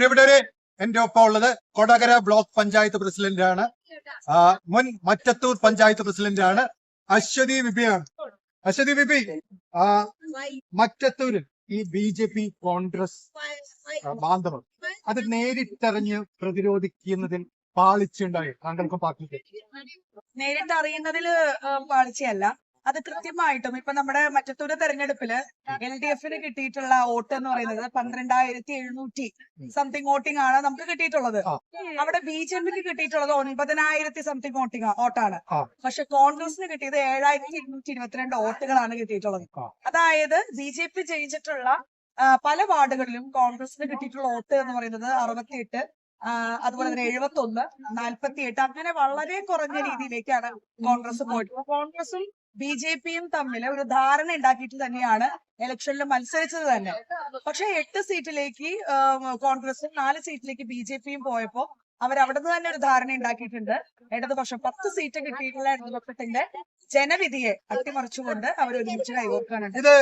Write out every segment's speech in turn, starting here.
പ്രിയപ്പെട്ടവരെ എന്റെ ഒപ്പം ഉള്ളത് കൊടകര ബ്ലോക്ക് പഞ്ചായത്ത് പ്രസിഡന്റ് ആണ് മുൻ മറ്റത്തൂർ പഞ്ചായത്ത് പ്രസിഡന്റ് ആണ്. അശ്വതി വിപിയാണ് അശ്വതി വിപി മറ്റത്തൂര് ഈ ബി ജെ പി കോൺഗ്രസ് ബാന്ധവം അത് നേരിട്ടറിഞ്ഞ് പ്രതിരോധിക്കുന്നതിൽ പാളിച്ചുണ്ടായി താങ്കൾക്കും പാർട്ടിക്ക്. നേരിട്ടറിയുന്നതിൽ പാളിച്ചയല്ല. അത് കൃത്യമായിട്ടും ഇപ്പൊ നമ്മുടെ മറ്റത്തൂര് തെരഞ്ഞെടുപ്പിൽ എൽ ഡി എഫിന് കിട്ടിയിട്ടുള്ള വോട്ട് എന്ന് പറയുന്നത് പന്ത്രണ്ടായിരത്തി എഴുന്നൂറ്റി സംതിങ് വോട്ടിംഗ് ആണ് നമുക്ക് കിട്ടിയിട്ടുള്ളത്. നമ്മുടെ അവിടെ ബി ജെ പിക്ക് കിട്ടിയിട്ടുള്ളത് ഒൻപതിനായിരത്തി സംതിങ് വോട്ടിംഗ് വോട്ടാണ്. പക്ഷെ കോൺഗ്രസിന് കിട്ടിയത് ഏഴായിരത്തി ഇരുന്നൂറ്റി ഇരുപത്തിരണ്ട് വോട്ടുകളാണ് കിട്ടിയിട്ടുള്ളത്. അതായത് ബി ജെ പി ജയിച്ചിട്ടുള്ള പല വാർഡുകളിലും കോൺഗ്രസിന് കിട്ടിയിട്ടുള്ള വോട്ട് എന്ന് പറയുന്നത് അറുപത്തിയെട്ട് അതുപോലെ തന്നെ എഴുപത്തി ഒന്ന് നാൽപ്പത്തി എട്ട് അങ്ങനെ വളരെ കുറഞ്ഞ രീതിയിലേക്കാണ് കോൺഗ്രസ് പോയിട്ടുള്ളത് കോൺഗ്രസും ബി ജെ പിയും തമ്മിൽ ഒരു ധാരണ ഉണ്ടാക്കിയിട്ട് തന്നെയാണ് ഇലക്ഷനിൽ മത്സരിച്ചത് തന്നെ. പക്ഷെ എട്ട് സീറ്റിലേക്ക് കോൺഗ്രസും നാല് സീറ്റിലേക്ക് ബി ജെ പിയും പോയപ്പോ അവർ അവിടെ നിന്ന് തന്നെ ഒരു ധാരണ ഉണ്ടാക്കിയിട്ടുണ്ട്. ഇടതുപക്ഷം പത്ത് സീറ്റ് കിട്ടിയിട്ടുള്ള ഇടതുപക്ഷത്തിന്റെ ജനവിധിയെ അട്ടിമറിച്ചുകൊണ്ട് അവർ ഒരുമിച്ച് കൈകോർക്കാനുണ്ട് ഇത്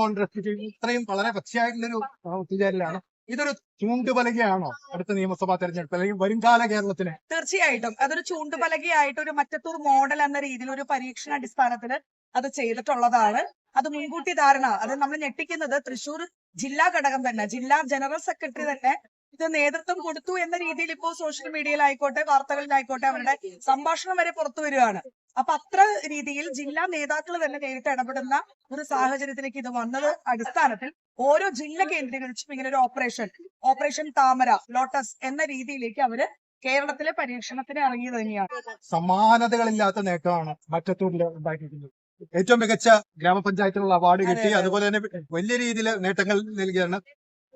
കോൺഗ്രസ് ഇത്രയും വളരെ പച്ചയായിട്ടുള്ളൊരു ഒത്തുചേരലാണ് ഇതൊരു ചൂണ്ടുപലകയാണോ അടുത്ത നിയമസഭാ തെരഞ്ഞെടുപ്പ് അല്ലെങ്കിൽ വരുംകാല കേരളത്തിന് തീർച്ചയായിട്ടും. അതൊരു ചൂണ്ടുപലകയായിട്ട് ഒരു മറ്റത്തൂർ മോഡൽ എന്ന രീതിയിൽ ഒരു പരീക്ഷണ അടിസ്ഥാനത്തിൽ അത് ചെയ്തിട്ടുള്ളതാണ്. അത് മുൻകൂട്ടി ധാരണ. അത് നമ്മൾ ഞെട്ടിക്കുന്നത് തൃശൂർ ജില്ലാ ഘടകം തന്നെ ജില്ലാ ജനറൽ സെക്രട്ടറി തന്നെ ഇത് നേതൃത്വം കൊടുത്തു എന്ന രീതിയിൽ ഇപ്പോൾ സോഷ്യൽ മീഡിയയിലായിക്കോട്ടെ വാർത്തകളിലായിക്കോട്ടെ അവരുടെ സംഭാഷണം വരെ പുറത്തു വരികയാണ്. അപ്പൊ അത്ര രീതിയിൽ ജില്ലാ നേതാക്കൾ തന്നെ നേരിട്ട് ഇടപെടുന്ന ഒരു സാഹചര്യത്തിലേക്ക് ഇത് വന്നത് അടിസ്ഥാനത്തിൽ ഓരോ ജില്ല കേന്ദ്രീകരിച്ചും ഇങ്ങനെ ഒരു ഓപ്പറേഷൻ ഓപ്പറേഷൻ താമര ലോട്ടസ് എന്ന രീതിയിലേക്ക് അവർ കേരളത്തിലെ പരീക്ഷണത്തിന് ഇറങ്ങിയത് തന്നെയാണ്. സമാനതകളില്ലാത്ത നേട്ടമാണ് മറ്റത്തൂരിൽ ഉണ്ടാക്കിയിരിക്കുന്നത്. ഏറ്റവും മികച്ച ഗ്രാമപഞ്ചായത്തിനുള്ള അവാർഡ് കിട്ടി. അതുപോലെ തന്നെ വലിയ രീതിയിൽ നേട്ടങ്ങൾ നൽകിയാണ്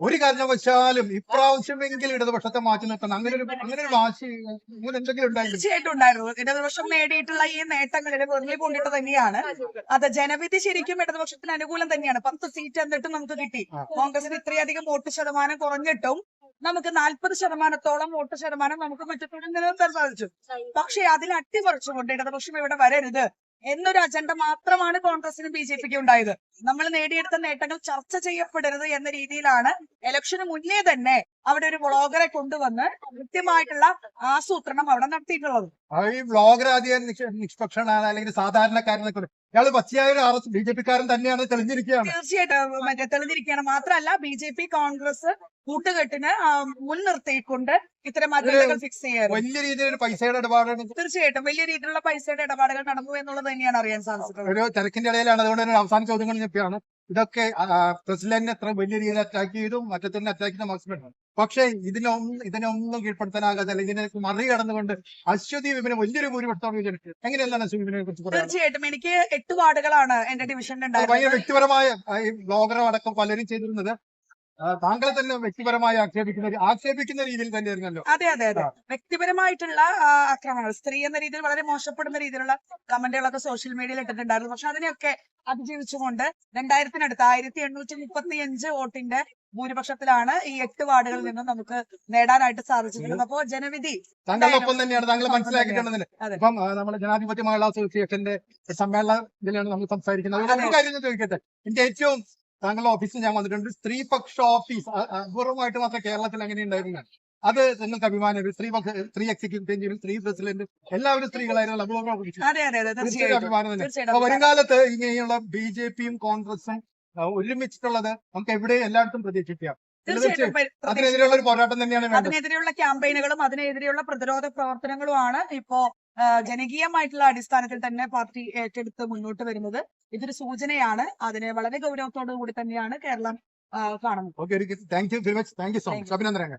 ഒരു കാരണവശാലും ഇപ്രാവശ്യമെങ്കിലും ഇടതുപക്ഷത്തെ മാറ്റി നിർത്തണം. അങ്ങനെ ഒരു അങ്ങനെ ഒരു വാശി അങ്ങനെ എന്തെങ്കിലും ഉണ്ടായിരുന്നു. തീർച്ചയായിട്ടും ഉണ്ടായിരുന്നു. ഇടതുപക്ഷം നേടിയിട്ടുള്ള ഈ നേട്ടങ്ങൾ മുന്നിൽ കൊണ്ടിട്ട് തന്നെയാണ്. അത് ജനവിധി ശരിക്കും ഇടതുപക്ഷത്തിന് അനുകൂലം തന്നെയാണ്. പത്ത് സീറ്റ് എന്നിട്ടും നമുക്ക് കിട്ടി. കോൺഗ്രസിന് ഇത്രയധികം വോട്ട് ശതമാനം കുറഞ്ഞിട്ടും നമുക്ക് നാൽപ്പത് ശതമാനത്തോളം വോട്ട് ശതമാനം നമുക്ക് മറ്റത്തോളം നിലനിർത്താൻ സാധിച്ചു. പക്ഷെ അതിൽ അട്ടിമറിച്ചുകൊണ്ട് ഇടതുപക്ഷം ഇവിടെ വരരുത്. എന്നൊരു അജണ്ട മാത്രമാണ് കോൺഗ്രസിനും ബി ജെ പിക്കും ഉണ്ടായത്. നമ്മൾ നേടിയെടുത്ത നേട്ടങ്ങൾ ചർച്ച ചെയ്യപ്പെടരുത് എന്ന രീതിയിലാണ് ഇലക്ഷന് മുന്നേ തന്നെ അവിടെ ഒരു വ്ളോഗറെ കൊണ്ടുവന്ന് കൃത്യമായിട്ടുള്ള ആസൂത്രണം അവിടെ നടത്തിയിട്ടുള്ളത്. ഈ വ്ളോഗർ ആദ്യം നിഷ്പക്ഷനാണ് അല്ലെങ്കിൽ സാധാരണക്കാരനെ ഇയാൾ പച്ചയായ ഒരു ബി ജെ പിക്കാരൻ തന്നെയാണ് തെളിഞ്ഞിരിക്കുകയാണ്. തീർച്ചയായിട്ടും മറ്റേ തെളിഞ്ഞിരിക്കുകയാണ്. മാത്രമല്ല ബി ജെ പി കോൺഗ്രസ് കൂട്ടുകെട്ടിന് മുൻനിർത്തിക്കൊണ്ട് ഇത്തരം അജണ്ടകൾ ഫിക്സ് ചെയ്യാറ് വലിയ രീതിയിൽ ഒരു പൈസയുടെ ഇടപാടാണ് തീർച്ചയായിട്ടും വലിയ രീതിയിലുള്ള പൈസയുടെ ഇടപാടുകൾ നടന്നു എന്നുള്ളത് തന്നെയാണ് അറിയാൻ സാധിച്ചത് ഒരു തിരക്കിന്റെ ഇടയിലാണ്. അതുകൊണ്ട് തന്നെ അവസാന ചോദ്യങ്ങൾ ഞെപ്പിയാണ്. ഇതൊക്കെ പ്രസിഡന്റിനെ എത്ര വലിയ രീതിയിൽ അറ്റാക്ക് ചെയ്തു മറ്റത്തിനെ അറ്റാക്ക് ചെയ്ത മാക്സിമം പക്ഷെ ഇതിനൊന്നും ഇതിനൊന്നും കീഴ്പ്പെടുത്താനാകാതെ അല്ലെങ്കിൽ ഇതിനെ മറികടന്നുകൊണ്ട് അശ്വതി വിപിനെ വലിയൊരു ഭൂരിപക്ഷത്തോടെ വിജയിച്ചു എങ്ങനെയല്ലാണ് അശ്വതി വിപിനെ കുറിച്ച് തീർച്ചയായിട്ടും. എനിക്ക് എട്ട് വാർഡുകളാണ് എന്റെ ഡിവിഷനിൽ ഭയങ്കര വ്യക്തിപരമായ ഈ ബ്ലോഗറും അടക്കം പലരും ചെയ്തിരുന്നത്. താങ്കളെ തന്നെ വ്യക്തിപരമായി ആക്ഷേപിക്കുന്ന ആക്ഷേപിക്കുന്ന രീതിയിൽ തന്നെയായിരുന്നല്ലോ. അതെ അതെ അതെ. വ്യക്തിപരമായിട്ടുള്ള ആക്രമണങ്ങൾ സ്ത്രീ എന്ന രീതിയിൽ വളരെ മോശപ്പെടുന്ന രീതിയിലുള്ള കമന്റുകളൊക്കെ സോഷ്യൽ മീഡിയയിൽ ഇട്ടിട്ടുണ്ടായിരുന്നു. പക്ഷെ അതിനെയൊക്കെ അതിജീവിച്ചുകൊണ്ട് രണ്ടായിരത്തിനടുത്ത് ആയിരത്തി എണ്ണൂറ്റി മുപ്പത്തി അഞ്ച് വോട്ടിന്റെ ഭൂരിപക്ഷത്തിലാണ് ഈ എട്ട് വാർഡുകളിൽ നിന്നും നമുക്ക് നേടാനായിട്ട് സാധിച്ചിട്ടുള്ളത്. അപ്പോ ജനവിധി താങ്കളൊപ്പം തന്നെയാണ് താങ്കൾ മനസ്സിലാക്കിയിട്ടുണ്ടെന്ന് അതെ. ഇപ്പം നമ്മുടെ ജനാധിപത്യ മഹിളാ അസോസിയേഷന്റെ സമ്മേളനത്തിലാണ് നമ്മൾ സംസാരിക്കുന്നത്. അതുകൊണ്ട് ഒരു കാര്യം ചോദിക്കട്ടെ? എന്റെ ഏറ്റവും താങ്കളുടെ ഓഫീസിൽ ഞാൻ വന്നിട്ടുണ്ട്. സ്ത്രീപക്ഷ ഓഫീസ് അപൂർവമായിട്ട് മാത്രം കേരളത്തിൽ അങ്ങനെ ഉണ്ടായിരുന്നു അത് നിങ്ങൾക്ക് അഭിമാനം ഒരു സ്ത്രീപക്ഷ സ്ത്രീ എക്സിക്യൂട്ടീവ് സ്ത്രീ പ്രസിഡന്റ് എല്ലാവരും സ്ത്രീകളായിരുന്നു. നമ്മളോട് അഭിമാനം തന്നെ. അപ്പൊ തീർച്ചയായിട്ടും വരുംകാലത്ത് ഇങ്ങനെയുള്ള ബി ജെ പിയും കോൺഗ്രസും ഒരുമിച്ചിട്ടുള്ളത് നമുക്ക് എവിടെ എല്ലായിടത്തും പ്രതീക്ഷിക്കാം. അതിനെതിരെയുള്ള ഒരു പോരാട്ടം തന്നെയാണ് അതിനെതിരെയുള്ള ക്യാമ്പയിനുകളും അതിനെതിരെയുള്ള പ്രതിരോധ പ്രവർത്തനങ്ങളുമാണ് ഇപ്പോ ജനകീയമായിട്ടുള്ള അടിസ്ഥാനത്തിൽ തന്നെ പാർട്ടി ഏറ്റെടുത്ത് മുന്നോട്ട് വരുന്നത് ഇതൊരു സൂചനയാണ്. അതിനെ വളരെ ഗൗരവത്തോടു കൂടി തന്നെയാണ് കേരളം കാണുന്നത്. അഭിനന്ദനങ്ങൾ.